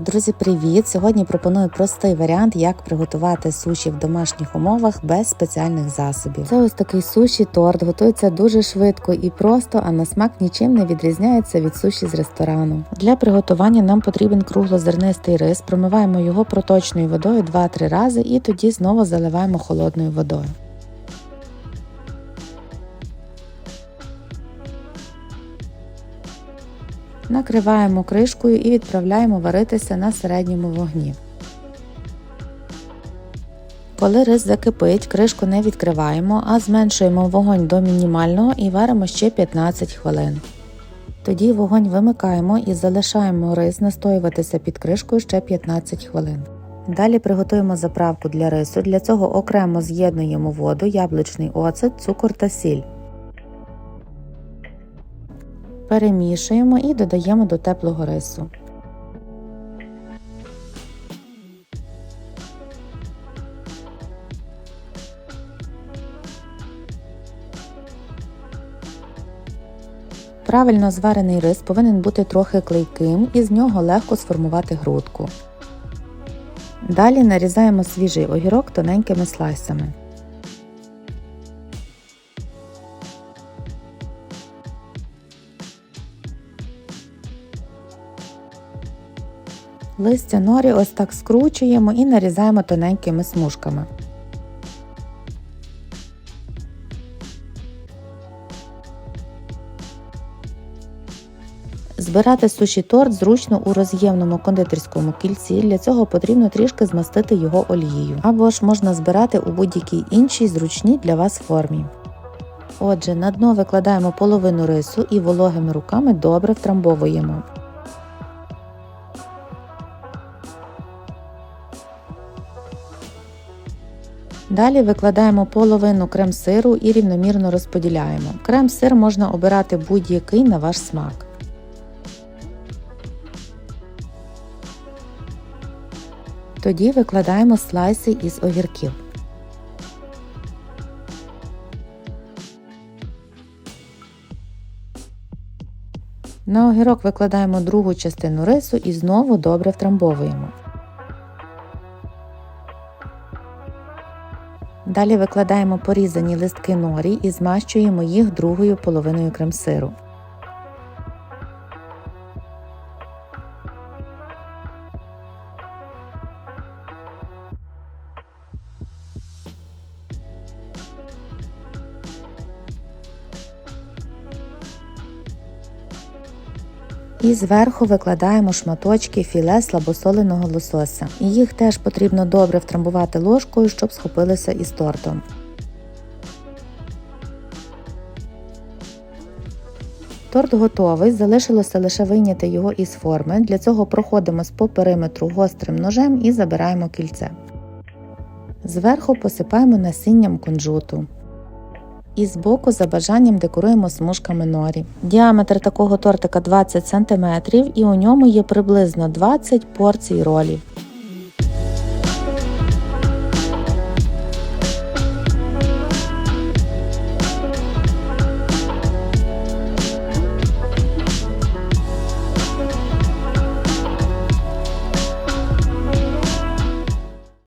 Друзі, привіт! Сьогодні пропоную простий варіант, як приготувати суші в домашніх умовах без спеціальних засобів. Це ось такий суші торт, готується дуже швидко і просто, а на смак нічим не відрізняється від суші з ресторану. Для приготування нам потрібен круглозернистий рис, промиваємо його проточною водою 2-3 рази і тоді знову заливаємо холодною водою. Накриваємо кришкою і відправляємо варитися на середньому вогні. Коли рис закипить, кришку не відкриваємо, а зменшуємо вогонь до мінімального і варимо ще 15 хвилин. Тоді вогонь вимикаємо і залишаємо рис настоюватися під кришкою ще 15 хвилин. Далі приготуємо заправку для рису. Для цього окремо з'єднуємо воду, яблучний оцет, цукор та сіль. Перемішуємо і додаємо до теплого рису. Правильно зварений рис повинен бути трохи клейким і з нього легко сформувати грудку. Далі нарізаємо свіжий огірок тоненькими слайсами. Листя норі ось так скручуємо і нарізаємо тоненькими смужками. Збирати суші торт зручно у роз'ємному кондитерському кільці, для цього потрібно трішки змастити його олією, або ж можна збирати у будь-якій іншій зручній для вас формі. Отже, на дно викладаємо половину рису і вологими руками добре втрамбовуємо. Далі викладаємо половину крем-сиру і рівномірно розподіляємо. Крем-сир можна обирати будь-який на ваш смак. Тоді викладаємо слайси із огірків. На огірок викладаємо другу частину рису і знову добре втрамбовуємо. Далі викладаємо порізані листки норі і змащуємо їх другою половиною крем-сиру. І зверху викладаємо шматочки філе слабосоленого лосося. Їх теж потрібно добре втрамбувати ложкою, щоб схопилися із тортом. Торт готовий, залишилося лише вийняти його із форми. Для цього проходимо по периметру гострим ножем і забираємо кільце. Зверху посипаємо насінням кунжуту. І збоку за бажанням декоруємо смужками норі. Діаметр такого тортика 20 см і у ньому є приблизно 20 порцій ролів.